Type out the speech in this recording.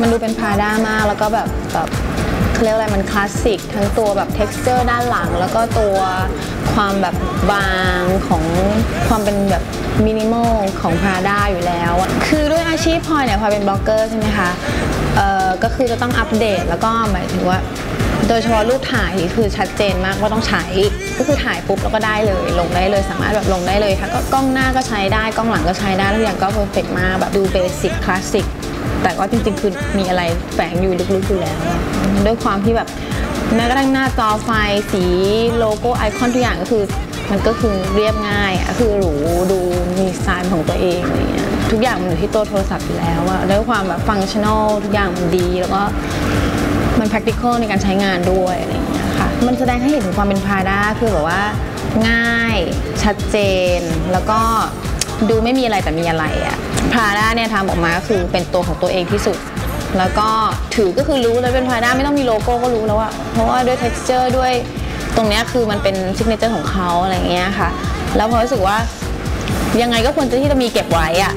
มันดูเป็นพาด้ามาก แล้วก็แบบแบบเขาเรียกอะไรมันคลาสสิกทั้งตัวแบบ t e x t อร์ด้านหลัง แล้วก็ตัวความแบบบางของความเป็นแบบมินิมอลของพาด้าอยู่แล้วอะคือด้วยอาชีพพลอยเนี่ยพลอยเป็นบล็อกเกอร์ใช่ไหมคะเอ่อก็คือจะต้องอัปเดตแล้วก็หมายถึงว่า โดยเฉพาะรูปถ่ายคือชัดเจนมากว่าต้องใช้ ก็คือถ่ายปุ๊บแล้วก็ได้เลย ลงได้เลยสามารถแบบลงได้เลยค่ะก็กล้องหน้าก็ใช้ได้กล้องหลังก็ใช้ได้ทุกอย่างก็เพอร์เฟกมากแบบดูเบสิกคลาสสิกแต่ก็จริงๆ คือมีอะไรแฝงอยู่ลึกๆอยู่แล้ว ด้วยความที่แบบแม้กระทั่งหน้าจอไฟสีโลโก้ไอคอนทุกอย่างก็คือ มันก็คือเรียบง่ายอะคือหรูดูมีสไตล์ของตัวเองอะไรเงี้ยทุกอย่างมันอยู่ที่ตัวโทรศัพท์อยู่แล้วอะด้วยความแบบฟังก์ชั่นอลทุกอย่างมันดี แล้วก็มัน practical ในการใช้งานด้วยอะไรเงี้ย ค่ะ มันแสดงให้เห็นถึงความเป็นพาด้าคือแบบว่าง่ายชัดเจน แล้วก็ดูไม่มีอะไรแต่มีอะไรอะพาด้าเนี่ยทำออกมาก็คือเป็นตัวของตัวเองที่สุด แล้วก็ถือก็คือรู้เลยเป็นพาด้าไม่ต้องมีโลโก้ก็รู้แล้วอะเพราะว่าด้วย texture ด้วยตรงเนี้ยคือมันเป็น signature ของเขาอะไรเงี้ยค่ะ แล้วพอรู้สึกว่ายังไงก็ควรจะที่จะมีเก็บไว้อะ